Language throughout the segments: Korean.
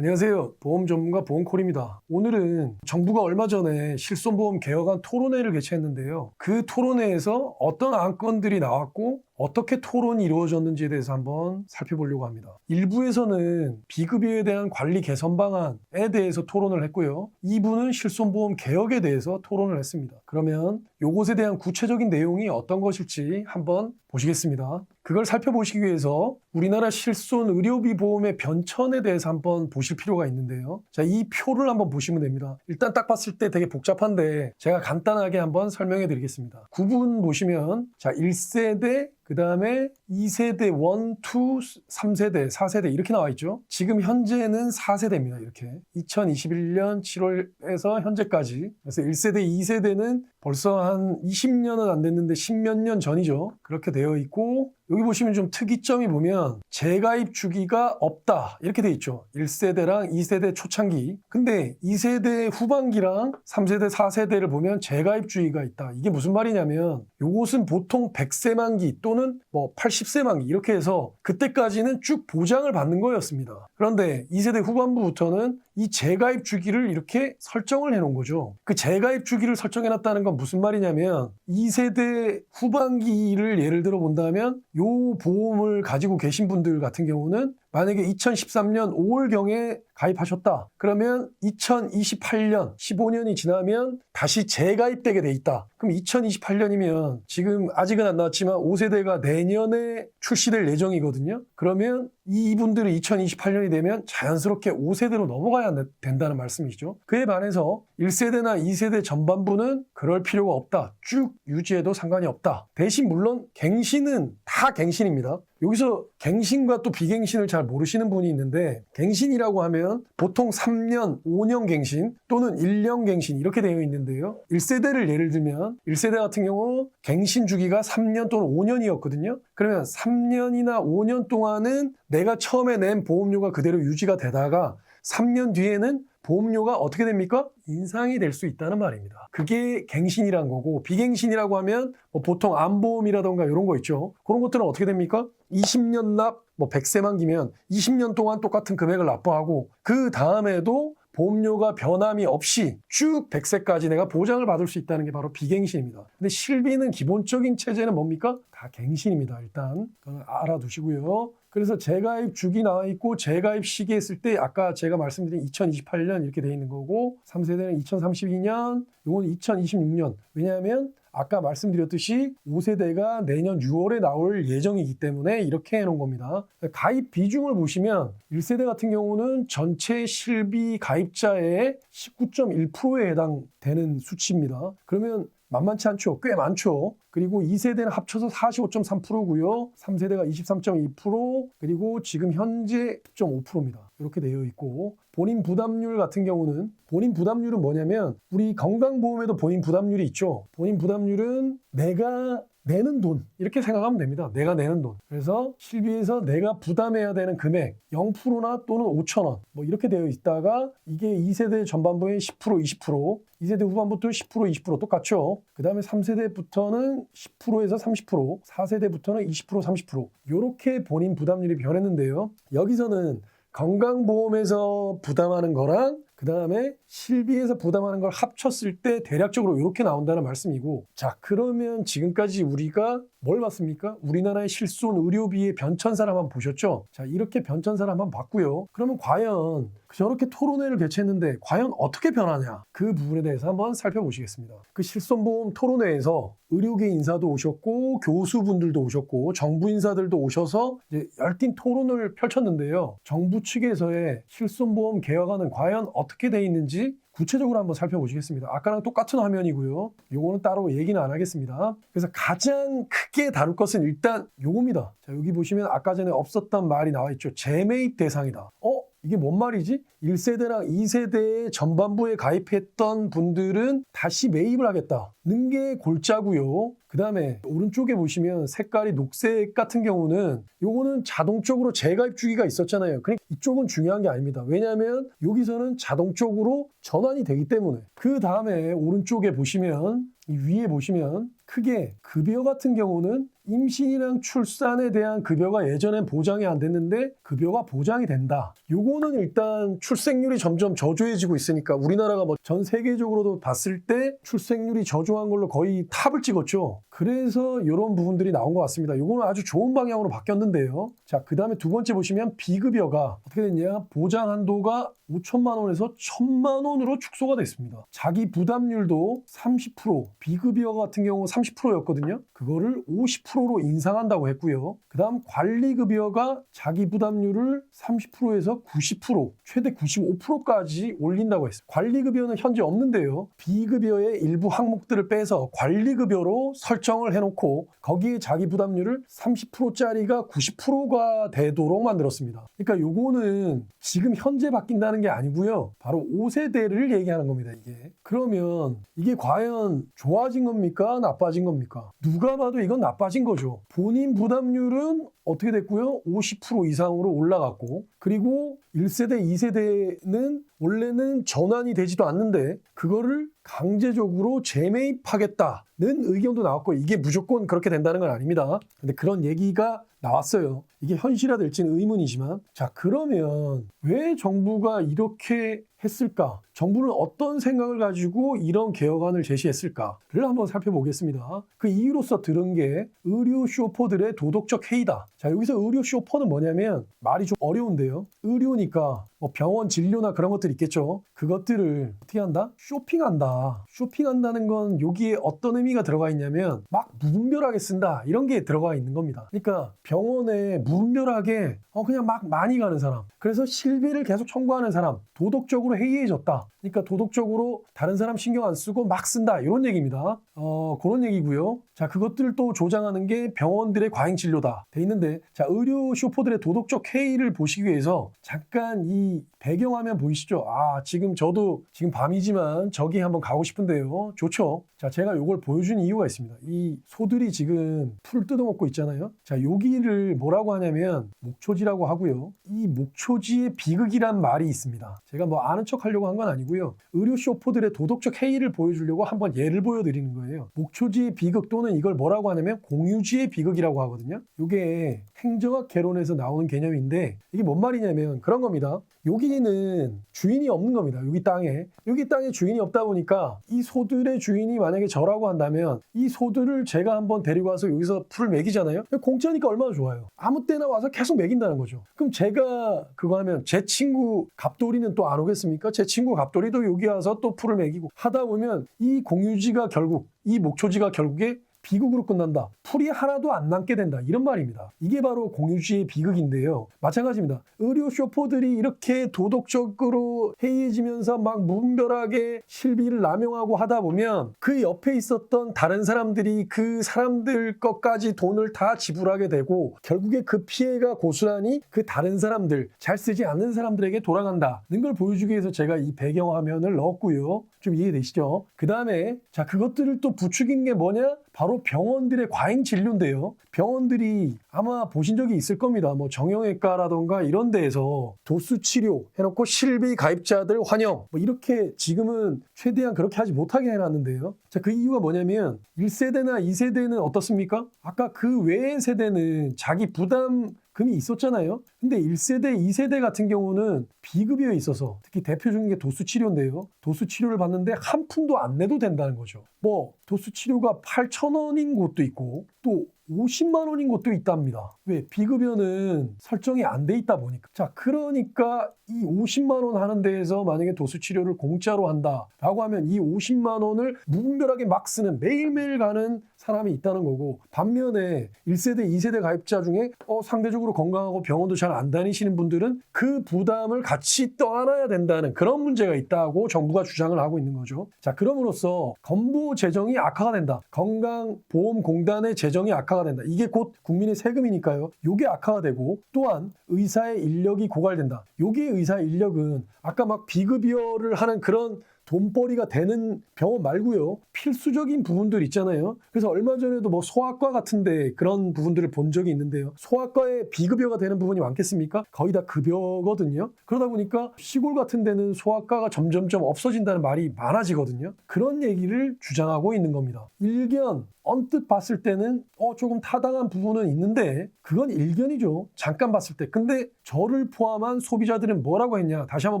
안녕하세요. 보험 전문가 보험콜입니다. 오늘은 정부가 얼마 전에 실손보험 개혁안 토론회를 개최했는데요. 그 토론회에서 어떤 안건들이 나왔고 어떻게 토론이 이루어졌는지에 대해서 한번 살펴보려고 합니다. 일부에서는 비급여에 대한 관리 개선 방안에 대해서 토론을 했고요. 2부는 실손보험 개혁에 대해서 토론을 했습니다. 그러면 요것에 대한 구체적인 내용이 어떤 것일지 한번 보시겠습니다. 그걸 살펴보시기 위해서 우리나라 실손 의료비 보험의 변천에 대해서 한번 보실 필요가 있는데요. 자, 이 표를 한번 보시면 됩니다. 일단 딱 봤을 때 되게 복잡한데 제가 간단하게 한번 설명해 드리겠습니다. 구분 보시면 자, 1세대 그 다음에 2세대, 1, 2, 3세대, 4세대 이렇게 나와 있죠. 지금 현재는 4세대입니다. 이렇게. 2021년 7월에서 현재까지. 그래서 1세대, 2세대는 벌써 한 20년은 안 됐는데 10몇 년 전이죠. 그렇게 되어 있고 여기 보시면 좀 특이점이 보면 재가입 주기가 없다. 이렇게 돼 있죠. 1세대랑 2세대 초창기. 근데 2세대 후반기랑 3세대 4세대를 보면 재가입 주기가 있다. 이게 무슨 말이냐면 요것은 보통 100세 만기 또는 뭐 80세 만기 이렇게 해서 그때까지는 쭉 보장을 받는 거였습니다. 그런데 2세대 후반부부터는 이 재가입 주기를 이렇게 설정을 해 놓은 거죠. 그 재가입 주기를 설정해 놨다는 건 무슨 말이냐면 2세대 후반기를 예를 들어 본다면 요 보험을 가지고 계신 분들 같은 경우는 만약에 2013년 5월경에 가입하셨다. 그러면 2028년, 15년이 지나면 다시 재가입되게 돼 있다. 그럼 2028년이면 지금 아직은 안 나왔지만 5세대가 내년에 출시될 예정이거든요. 그러면 이분들이 2028년이 되면 자연스럽게 5세대로 넘어가야 된다는 말씀이죠. 그에 반해서 1세대나 2세대 전반부는 그럴 필요가 없다. 쭉 유지해도 상관이 없다. 대신 물론 갱신은 다 갱신입니다. 여기서 갱신과 또 비갱신을 잘 모르시는 분이 있는데 갱신이라고 하면 보통 3년, 5년 갱신 또는 1년 갱신 이렇게 되어 있는데요. 1세대를 예를 들면 1세대 같은 경우 갱신 주기가 3년 또는 5년이었거든요. 그러면 3년이나 5년 동안은 내가 처음에 낸 보험료가 그대로 유지가 되다가 3년 뒤에는 보험료가 어떻게 됩니까? 인상이 될 수 있다는 말입니다. 그게 갱신이란 거고 비갱신이라고 하면 뭐 보통 암보험이라던가 이런 거 있죠. 그런 것들은 어떻게 됩니까? 20년 납, 뭐 100세 만기면 20년 동안 똑같은 금액을 납부하고 그 다음에도 보험료가 변함이 없이 쭉 100세까지 내가 보장을 받을 수 있다는 게 바로 비갱신입니다. 근데 실비는 기본적인 체제는 뭡니까? 다 갱신입니다. 일단 알아두시고요. 그래서 재가입 주기 나와 있고 재가입 시기 했을 때 아까 제가 말씀드린 2028년 이렇게 돼 있는 거고 3세대는 2032년, 이건 2026년. 왜냐하면 아까 말씀드렸듯이 5세대가 내년 6월에 나올 예정이기 때문에 이렇게 해놓은 겁니다. 가입 비중을 보시면 1세대 같은 경우는 전체 실비 가입자의 19.1%에 해당되는 수치입니다. 그러면 만만치 않죠. 꽤 많죠. 그리고 2세대는 합쳐서 45.3%고요. 3세대가 23.2% 그리고 지금 현재 10.5%입니다. 이렇게 되어 있고 본인 부담률 같은 경우는 본인 부담률은 뭐냐면 우리 건강보험에도 본인 부담률이 있죠. 본인 부담률은 내가 내는 돈 이렇게 생각하면 됩니다. 내가 내는 돈. 그래서 실비에서 내가 부담해야 되는 금액 0%나 또는 5천 원 뭐 이렇게 되어 있다가 이게 2세대 전반부의 10% 20% 2세대 후반부터 10% 20% 똑같죠. 그 다음에 3세대부터는 10%에서 30% 4세대부터는 20% 30% 이렇게 본인 부담률이 변했는데요. 여기서는 건강보험에서 부담하는 거랑 그 다음에 실비에서 부담하는 걸 합쳤을 때 대략적으로 이렇게 나온다는 말씀이고. 자 그러면 지금까지 우리가 뭘 봤습니까? 우리나라의 실손 의료비의 변천사를 한번 보셨죠? 자 이렇게 변천사를 한번 봤고요. 그러면 과연 저렇게 토론회를 개최했는데 과연 어떻게 변하냐 그 부분에 대해서 한번 살펴보시겠습니다. 그 실손보험 토론회에서 의료계 인사도 오셨고 교수분들도 오셨고 정부 인사들도 오셔서 이제 열띤 토론을 펼쳤는데요. 정부 측에서의 실손보험 개혁안은 과연 어떻게 돼 있는지 구체적으로 한번 살펴보시겠습니다. 아까랑 똑같은 화면이고요. 요거는 따로 얘기는 안 하겠습니다. 그래서 가장 크게 다룰 것은 일단 요겁니다. 자, 여기 보시면 아까 전에 없었던 말이 나와 있죠. 재매입 대상이다. 어? 이게 뭔 말이지? 1세대랑 2세대 전반부에 가입했던 분들은 다시 매입을 하겠다는 게 골자고요. 그 다음에 오른쪽에 보시면 색깔이 녹색 같은 경우는 요거는 자동적으로 재가입 주기가 있었잖아요. 그러니까 이쪽은 중요한 게 아닙니다. 왜냐하면 여기서는 자동적으로 전환이 되기 때문에 그 다음에 오른쪽에 보시면 이 위에 보시면 크게 급여 같은 경우는 임신이랑 출산에 대한 급여가 예전엔 보장이 안 됐는데 급여가 보장이 된다. 요거는 일단 출생률이 점점 저조해지고 있으니까 우리나라가 뭐 전 세계적으로도 봤을 때 출생률이 저조한 걸로 거의 탑을 찍었죠. 그래서 이런 부분들이 나온 것 같습니다. 요거는 아주 좋은 방향으로 바뀌었는데요. 자, 그 다음에 두 번째 보시면 비급여가 어떻게 됐냐? 보장 한도가 5천만 원에서 1천만 원으로 축소가 됐습니다. 자기 부담률도 30%, 비급여 같은 경우 30%였거든요. 그거를 50%로 인상한다고 했고요. 그 다음 관리급여가 자기 부담률을 30%에서 90%, 최대 95%까지 올린다고 했어요. 관리급여는 현재 없는데요. 비급여의 일부 항목들을 빼서 관리급여로 설정을 해놓고 거기에 자기 부담률을 30%짜리가 90%가 되도록 만들었습니다. 그러니까 요거는 지금 현재 바뀐다는 게 아니고요. 바로 5세대를 얘기하는 겁니다, 이게. 그러면 이게 과연 좋아진 겁니까? 나빠진 겁니까? 누가 봐도 이건 나빠진 거죠. 본인 부담률은 어떻게 됐고요? 50% 이상으로 올라갔고, 그리고 1세대, 2세대는 원래는 전환이 되지도 않는데, 그거를 강제적으로 재매입하겠다는 의견도 나왔고, 이게 무조건 그렇게 된다는 건 아닙니다. 근데 그런 얘기가 나왔어요. 이게 현실화될지는 의문이지만, 자, 그러면 왜 정부가 이렇게 했을까? 정부는 어떤 생각을 가지고 이런 개혁안을 제시했을까를 한번 살펴보겠습니다. 그 이유로서 들은 게 의료 쇼퍼들의 도덕적 해이다. 자, 여기서 의료 쇼퍼는 뭐냐면 말이 좀 어려운데요. 의료니까 뭐 병원 진료나 그런 것들 있겠죠. 그것들을 어떻게 한다? 쇼핑한다. 쇼핑한다는 건 여기에 어떤 의미가 들어가 있냐면 막 무분별하게 쓴다. 이런 게 들어가 있는 겁니다. 그러니까 병원에 무분별하게 어 그냥 막 많이 가는 사람. 그래서 실비를 계속 청구하는 사람. 도덕적으로 해이해졌다. 그러니까 도덕적으로 다른 사람 신경 안 쓰고 막 쓴다. 이런 얘기입니다. 어, 그런 얘기고요. 자, 그것들을 또 조장하는 게 병원들의 과잉 진료다. 돼 있는데, 자, 의료 쇼퍼들의 도덕적 해이를 보시기 위해서 잠깐 이 배경화면 보이시죠? 아, 지금 저도 지금 밤이지만 저기 한번 가고 싶은데요. 좋죠? 자, 제가 이걸 보여준 이유가 있습니다. 이 소들이 지금 풀 뜯어먹고 있잖아요. 자, 여기를 뭐라고 하냐면 목초지라고 하고요. 이 목초지의 비극이란 말이 있습니다. 제가 뭐 아는 척 하려고 한 건 아니고요. 의료 쇼퍼들의 도덕적 해이를 보여주려고 한번 예를 보여드리는 거예요. 목초지의 비극 또는 이걸 뭐라고 하냐면 공유지의 비극이라고 하거든요. 이게 행정학 개론에서 나오는 개념인데 이게 뭔 말이냐면 그런 겁니다. 여기는 주인이 없는 겁니다. 여기 땅에. 여기 땅에 주인이 없다 보니까 이 소들의 주인이 만약에 저라고 한다면 이 소들을 제가 한번 데리고 와서 여기서 풀을 먹이잖아요. 공짜니까 얼마나 좋아요. 아무 때나 와서 계속 먹인다는 거죠. 그럼 제가 그거 하면 제 친구 갑돌이는 또 안 오겠습니까? 제 친구 갑돌이도 여기 와서 또 풀을 먹이고 하다 보면 이 공유지가 결국 이 목초지가 결국에 비극으로 끝난다. 풀이 하나도 안 남게 된다. 이런 말입니다. 이게 바로 공유주의 비극인데요. 마찬가지입니다. 의료 쇼퍼들이 이렇게 도덕적으로 해이해지면서 막 무분별하게 실비를 남용하고 하다 보면 그 옆에 있었던 다른 사람들이 그 사람들 것까지 돈을 다 지불하게 되고 결국에 그 피해가 고스란히 그 다른 사람들, 잘 쓰지 않는 사람들에게 돌아간다는 걸 보여주기 위해서 제가 이 배경 화면을 넣었고요. 좀 이해되시죠? 그 다음에 자 그것들을 또 부추긴 게 뭐냐? 바로 병원들의 과잉 진료인데요. 병원들이 아마 보신 적이 있을 겁니다. 뭐 정형외과라던가 이런 데에서 도수 치료 해놓고 실비 가입자들 환영 뭐 이렇게 지금은 최대한 그렇게 하지 못하게 해놨는데요. 자 그 이유가 뭐냐면 1세대나 2세대는 어떻습니까? 아까 그 외의 세대는 자기 부담 금이 있었잖아요. 근데 1세대, 2세대 같은 경우는 비급여에 있어서 특히 대표적인 게 도수 치료인데요. 도수 치료를 받는데 한 푼도 안 내도 된다는 거죠. 뭐 도수 치료가 8천 원인 곳도 있고 또 50만 원인 곳도 있답니다. 왜? 비급여는 설정이 안 돼 있다 보니까. 자, 그러니까 이 50만 원 하는 데에서 만약에 도수 치료를 공짜로 한다라고 하면 이 50만 원을 무분별하게 막 쓰는 매일매일 가는 사람이 있다는 거고 반면에 1세대, 2세대 가입자 중에 어, 상대적으로 건강하고 병원도 잘 안 다니시는 분들은 그 부담을 같이 떠안아야 된다는 그런 문제가 있다고 정부가 주장을 하고 있는 거죠. 자, 그럼으로써 건보 재정이 악화가 된다. 건강보험공단의 재정이 악화가 된다. 이게 곧 국민의 세금이니까요. 요게 악화가 되고 또한 의사의 인력이 고갈된다. 요게 의사 인력은 아까 막 비급여를 하는 그런 돈벌이가 되는 병원 말고요. 필수적인 부분들 있잖아요. 그래서 얼마 전에도 뭐 소아과 같은데 그런 부분들을 본 적이 있는데요. 소아과에 비급여가 되는 부분이 많겠습니까? 거의 다 급여거든요. 그러다 보니까 시골 같은 데는 소아과가 점점점 없어진다는 말이 많아지거든요. 그런 얘기를 주장하고 있는 겁니다. 일견 언뜻 봤을 때는 어 조금 타당한 부분은 있는데 그건 일견이죠. 잠깐 봤을 때. 근데 저를 포함한 소비자들은 뭐라고 했냐? 다시 한번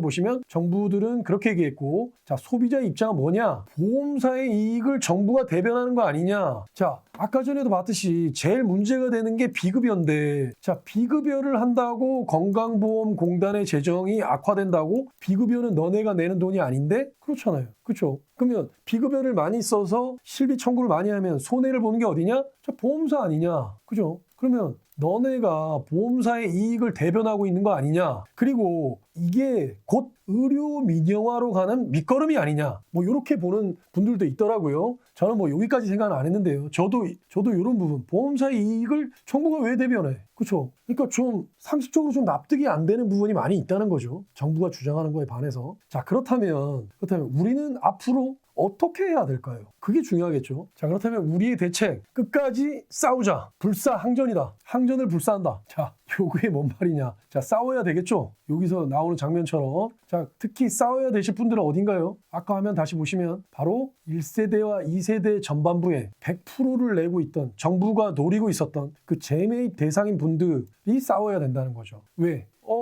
보시면 정부들은 그렇게 얘기했고 자 소비자의 입장은 뭐냐? 보험사의 이익을 정부가 대변하는 거 아니냐? 자 아까 전에도 봤듯이 제일 문제가 되는 게 비급여인데 자 비급여를 한다고 건강보험공단의 재정이 악화된다고 비급여는 너네가 내는 돈이 아닌데 그렇잖아요. 그렇죠? 그러면 비급여를 많이 써서 실비 청구를 많이 하면 손해를 보는 게 어디냐? 자 보험사 아니냐? 그죠? 그러면 너네가 보험사의 이익을 대변하고 있는 거 아니냐? 그리고 이게 곧 의료 민영화로 가는 밑거름이 아니냐? 뭐 이렇게 보는 분들도 있더라고요. 저는 뭐 여기까지 생각은 안 했는데요. 저도 저도 이런 부분 보험사의 이익을 정부가 왜 대변해? 그렇죠? 그러니까 좀 상식적으로 좀 납득이 안 되는 부분이 많이 있다는 거죠. 정부가 주장하는 거에 반해서. 자 그렇다면 그렇다면 우리는 앞으로 어떻게 해야 될까요? 그게 중요하겠죠. 자, 그렇다면 우리의 대책 끝까지 싸우자. 불사항전이다. 항전을 불사한다. 자, 요게 뭔 말이냐? 자, 싸워야 되겠죠. 여기서 나오는 장면처럼. 자, 특히 싸워야 되실 분들은 어딘가요? 아까 화면 다시 보시면 바로 1세대와 2세대 전반부에 100%를 내고 있던 정부가 노리고 있었던 그 재매입 대상인 분들이 싸워야 된다는 거죠. 왜? 어,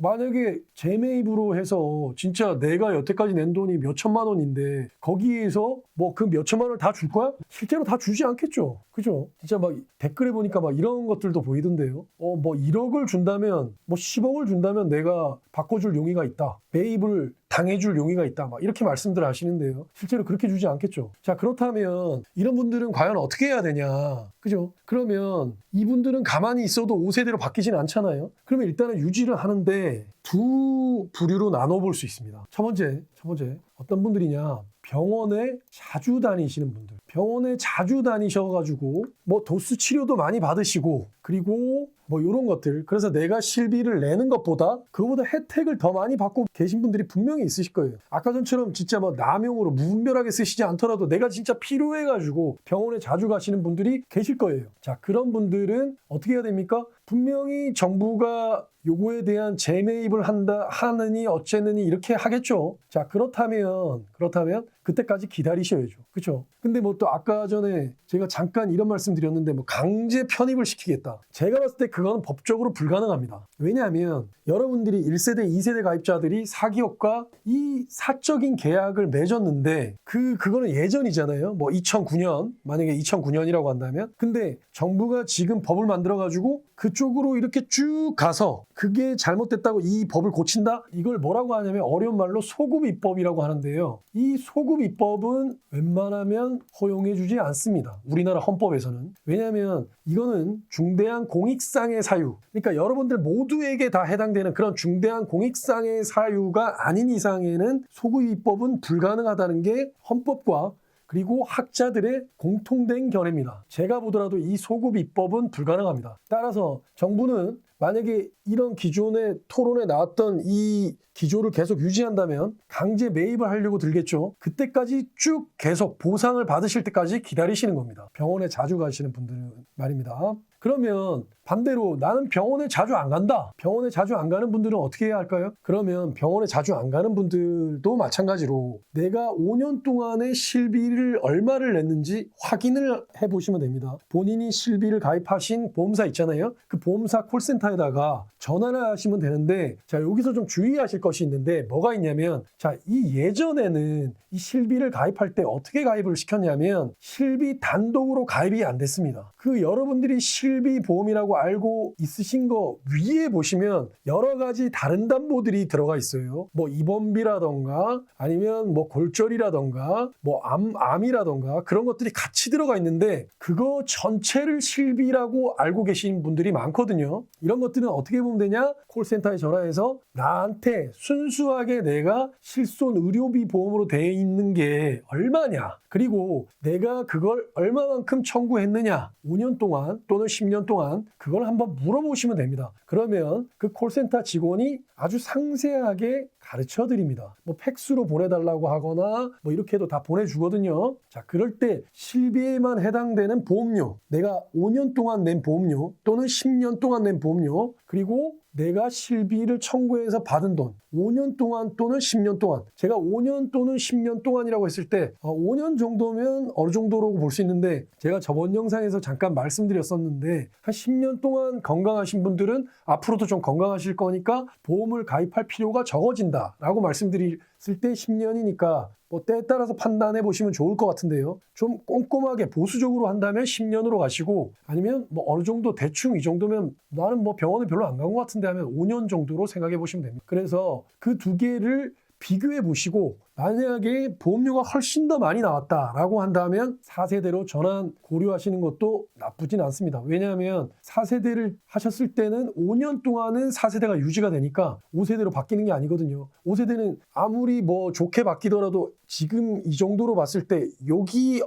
만약에 재매입으로 해서 진짜 내가 여태까지 낸 돈이 몇 천만 원인데 거기에서 뭐 그 몇 천만 원을 다 줄 거야? 실제로 다 주지 않겠죠. 그죠? 진짜 막 댓글에 보니까 막 이런 것들도 보이던데요. 어, 뭐 1억을 준다면 뭐 10억을 준다면 내가 바꿔줄 용의가 있다. 매입을 당해줄 용의가 있다. 막 이렇게 말씀들 하시는데요. 실제로 그렇게 주지 않겠죠. 자, 그렇다면 이런 분들은 과연 어떻게 해야 되냐. 그죠? 그러면 이분들은 가만히 있어도 5세대로 바뀌지는 않잖아요. 그러면 일단은 유지를 하는데 두 부류로 나눠볼 수 있습니다. 첫 번째, 첫 번째. 어떤 분들이냐. 병원에 자주 다니시는 분들. 병원에 자주 다니셔가지고 뭐 도수 치료도 많이 받으시고 그리고 뭐 이런 것들. 그래서 내가 실비를 내는 것보다 그거보다 혜택을 더 많이 받고 계신 분들이 분명히 있으실 거예요. 아까 전처럼 진짜 뭐 남용으로 무분별하게 쓰시지 않더라도 내가 진짜 필요해가지고 병원에 자주 가시는 분들이 계실 거예요. 자 그런 분들은 어떻게 해야 됩니까? 분명히 정부가 요거에 대한 재매입을 한다 하느니 어쨌느니 이렇게 하겠죠. 자 그렇다면 그렇다면 그때까지 기다리셔야죠 그렇죠 근데 뭐 또 아까 전에 제가 잠깐 이런 말씀 드렸는데 뭐 강제 편입을 시키겠다. 제가 봤을 때 그거는 법적으로 불가능합니다. 왜냐하면 여러분들이 1세대, 2세대 가입자들이 사기업과 이 사적인 계약을 맺었는데 그 그거는 예전이잖아요. 뭐 2009년 만약에 2009년이라고 한다면 근데 정부가 지금 법을 만들어 가지고 그쪽으로 이렇게 쭉 가서 그게 잘못됐다고 이 법을 고친다? 이걸 뭐라고 하냐면 어려운 말로 소급 입법이라고 하는데요. 이 소급 입법은 웬만하면 허용해주지 않습니다. 우리나라 헌법에서는. 왜냐하면 이거는 중대한 공익상의 사유. 그러니까 여러분들 모두에게 다 해당되는 그런 중대한 공익상의 사유가 아닌 이상에는 소급 입법은 불가능하다는 게 헌법과 그리고 학자들의 공통된 견해입니다. 제가 보더라도 이 소급 입법은 불가능합니다. 따라서 정부는 만약에 이런 기존의 토론에 나왔던 이 기조를 계속 유지한다면 강제 매입을 하려고 들겠죠. 그때까지 쭉 계속 보상을 받으실 때까지 기다리시는 겁니다. 병원에 자주 가시는 분들은 말입니다. 그러면 반대로 나는 병원에 자주 안 간다. 병원에 자주 안 가는 분들은 어떻게 해야 할까요? 그러면 병원에 자주 안 가는 분들도 마찬가지로 내가 5년 동안의 실비를 얼마를 냈는지 확인을 해 보시면 됩니다. 본인이 실비를 가입하신 보험사 있잖아요. 그 보험사 콜센터에다가 전화를 하시면 되는데 자, 여기서 좀 주의하실 것이 있는데 뭐가 있냐면 자, 이 예전에는 이 실비를 가입할 때 어떻게 가입을 시켰냐면 실비 단독으로 가입이 안 됐습니다. 그 여러분들이 실비 보험이라고 알고 있으신 거 위에 보시면 여러 가지 다른 담보들이 들어가 있어요. 뭐 입원비라던가 아니면 뭐 골절이라던가 뭐 암, 암이라던가 그런 것들이 같이 들어가 있는데 그거 전체를 실비라고 알고 계신 분들이 많거든요. 이런 것들은 어떻게 보면 되냐? 콜센터에 전화해서 나한테 순수하게 내가 실손 의료비 보험으로 돼 있는 게 얼마냐? 그리고 내가 그걸 얼마만큼 청구했느냐? 5년 동안 또는 10년 동안 그걸 한번 물어보시면 됩니다. 그러면 그 콜센터 직원이 아주 상세하게 가르쳐 드립니다. 뭐 팩스로 보내달라고 하거나 뭐 이렇게 해도 다 보내주거든요. 자, 그럴 때 실비에만 해당되는 보험료, 내가 5년 동안 낸 보험료 또는 10년 동안 낸 보험료, 그리고 내가 실비를 청구해서 받은 돈 5년 동안 또는 10년 동안 제가 5년 또는 10년 동안이라고 했을 때 어, 5년 정도면 어느 정도라고 볼수 있는데 제가 저번 영상에서 잠깐 말씀드렸었는데 한 10년 동안 건강하신 분들은 앞으로도 좀 건강하실 거니까 보험을 가입할 필요가 적어진다 라고 말씀드렸을 때 10년이니까 뭐 때에 따라서 판단해 보시면 좋을 것 같은데요. 좀 꼼꼼하게 보수적으로 한다면 10년으로 가시고 아니면 뭐 어느 정도 대충 이 정도면 나는 뭐 병원을 별로 안 간 것 같은데 하면 5년 정도로 생각해 보시면 됩니다. 그래서 그 두 개를 비교해 보시고 만약에 보험료가 훨씬 더 많이 나왔다라고 한다면 4세대로 전환 고려하시는 것도 나쁘진 않습니다. 왜냐하면 4세대를 하셨을 때는 5년 동안은 4세대가 유지가 되니까 5세대로 바뀌는 게 아니거든요. 5세대는 아무리 뭐 좋게 바뀌더라도 지금 이 정도로 봤을 때 여기에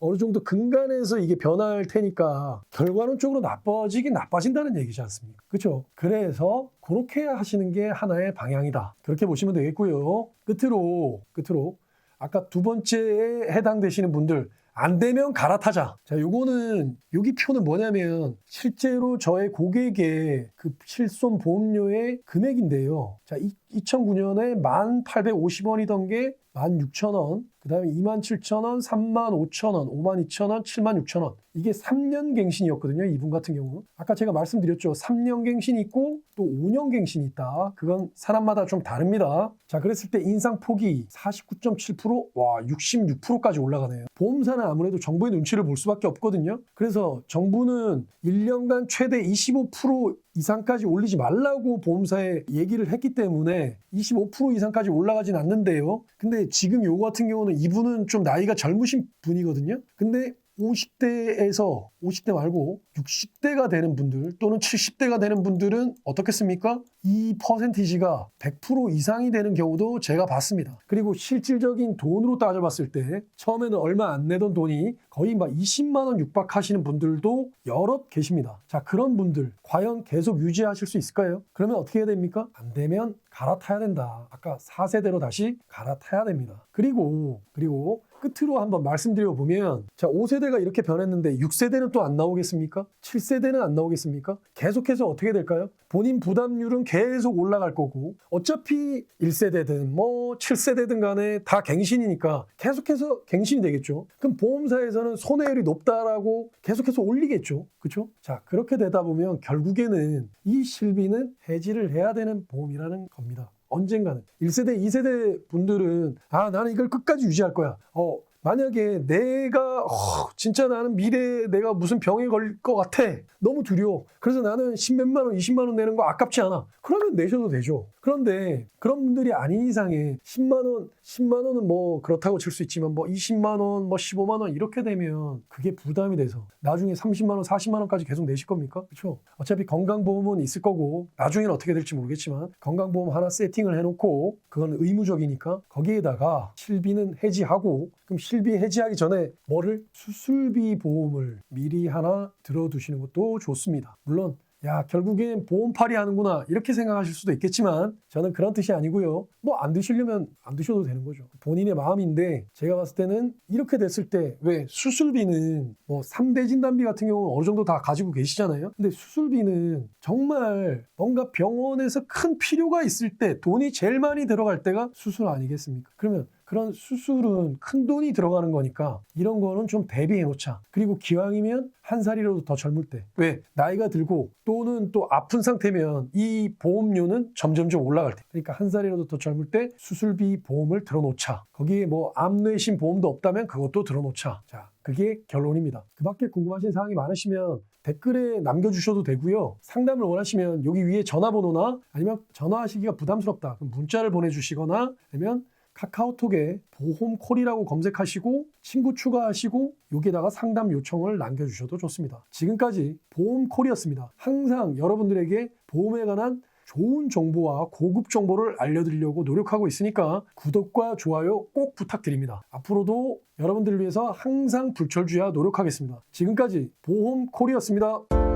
어느 정도 근간에서 이게 변할 테니까 결과론 쪽으로 나빠지긴 나빠진다는 얘기지 않습니까? 그렇죠? 그래서 그렇게 하시는 게 하나의 방향이다. 그렇게 보시면 되겠고요. 끝으로 끝으로 아까 두 번째에 해당되시는 분들 안 되면 갈아타자. 자, 요거는 여기 표는 뭐냐면 실제로 저의 고객의 그 실손 보험료의 금액인데요. 자, 2009년에 1,850원이던 게 16,000원, 그 다음에 27,000원, 35,000원, 52,000원, 76,000원. 이게 3년 갱신이었거든요. 이분 같은 경우는. 아까 제가 말씀드렸죠. 3년 갱신이 있고 또 5년 갱신이 있다. 그건 사람마다 좀 다릅니다. 자, 그랬을 때 인상폭이 49.7%, 와, 66%까지 올라가네요. 보험사는 아무래도 정부의 눈치를 볼 수밖에 없거든요. 그래서 정부는 1년간 최대 25% 이상까지 올리지 말라고 보험사에 얘기를 했기 때문에 25% 이상까지 올라가진 않는데요. 근데 지금 요거 같은 경우는 이분은 좀 나이가 젊으신 분이거든요. 근데 50대에서 50대 말고 60대가 되는 분들 또는 70대가 되는 분들은 어떻겠습니까? 이 퍼센티지가 100% 이상이 되는 경우도 제가 봤습니다. 그리고 실질적인 돈으로 따져봤을 때 처음에는 얼마 안 내던 돈이 거의 막 20만 원 육박하시는 분들도 여럿 계십니다. 자, 그런 분들 과연 계속 유지하실 수 있을까요? 그러면 어떻게 해야 됩니까? 안 되면 갈아타야 된다. 아까 4세대로 다시 갈아타야 됩니다. 그리고 그리고 끝으로 한번 말씀드려 보면 자 5세대가 이렇게 변했는데 6세대는 또 안 나오겠습니까? 7세대는 안 나오겠습니까? 계속해서 어떻게 될까요? 본인 부담률은 계속 올라갈 거고 어차피 1세대든 뭐 7세대든 간에 다 갱신이니까 계속해서 갱신이 되겠죠. 그럼 보험사에서는 손해율이 높다라고 계속해서 올리겠죠. 그렇죠? 자 그렇게 되다 보면 결국에는 이 실비는 해지를 해야 되는 보험이라는 겁니다. 언젠가는 1세대, 2세대 분들은 아 나는 이걸 끝까지 유지할 거야. 어 만약에 내가 어, 진짜 나는 미래에 내가 무슨 병에 걸릴 것 같아. 너무 두려워. 그래서 나는 10몇만 원, 20만 원 내는 거 아깝지 않아. 그러면 내셔도 되죠. 그런데 그런 분들이 아닌 이상에 10만 원, 10만 원은 뭐 그렇다고 칠 수 있지만 뭐 20만 원, 뭐 15만 원 이렇게 되면 그게 부담이 돼서 나중에 30만 원, 40만 원까지 계속 내실 겁니까? 그렇죠? 어차피 건강보험은 있을 거고 나중에는 어떻게 될지 모르겠지만 건강보험 하나 세팅을 해놓고 그건 의무적이니까 거기에다가 실비는 해지하고 그럼 실비 해지하기 전에 뭐를? 수술비 보험을 미리 하나 들어두시는 것도 좋습니다. 물론 야 결국엔 보험팔이 하는구나 이렇게 생각하실 수도 있겠지만 저는 그런 뜻이 아니고요. 뭐 안 드시려면 안 드셔도 되는 거죠. 본인의 마음인데 제가 봤을 때는 이렇게 됐을 때 왜 수술비는 뭐 3대 진단비 같은 경우는 어느 정도 다 가지고 계시잖아요. 근데 수술비는 정말 뭔가 병원에서 큰 필요가 있을 때 돈이 제일 많이 들어갈 때가 수술 아니겠습니까? 그러면 그런 수술은 큰 돈이 들어가는 거니까 이런 거는 좀 대비해 놓자. 그리고 기왕이면 한 살이라도 더 젊을 때. 왜? 나이가 들고 또는 또 아픈 상태면 이 보험료는 점점점 올라갈 때. 그러니까 한 살이라도 더 젊을 때 수술비 보험을 들어놓자. 거기에 뭐 암뇌신 보험도 없다면 그것도 들어놓자. 자, 그게 결론입니다. 그 밖에 궁금하신 사항이 많으시면 댓글에 남겨주셔도 되고요. 상담을 원하시면 여기 위에 전화번호나 아니면 전화하시기가 부담스럽다. 그럼 문자를 보내주시거나 아니면 카카오톡에 보험콜이라고 검색하시고 친구 추가하시고 여기에다가 상담 요청을 남겨주셔도 좋습니다. 지금까지 보험콜이었습니다. 항상 여러분들에게 보험에 관한 좋은 정보와 고급 정보를 알려드리려고 노력하고 있으니까 구독과 좋아요 꼭 부탁드립니다. 앞으로도 여러분들을 위해서 항상 불철주야 노력하겠습니다. 지금까지 보험콜이었습니다.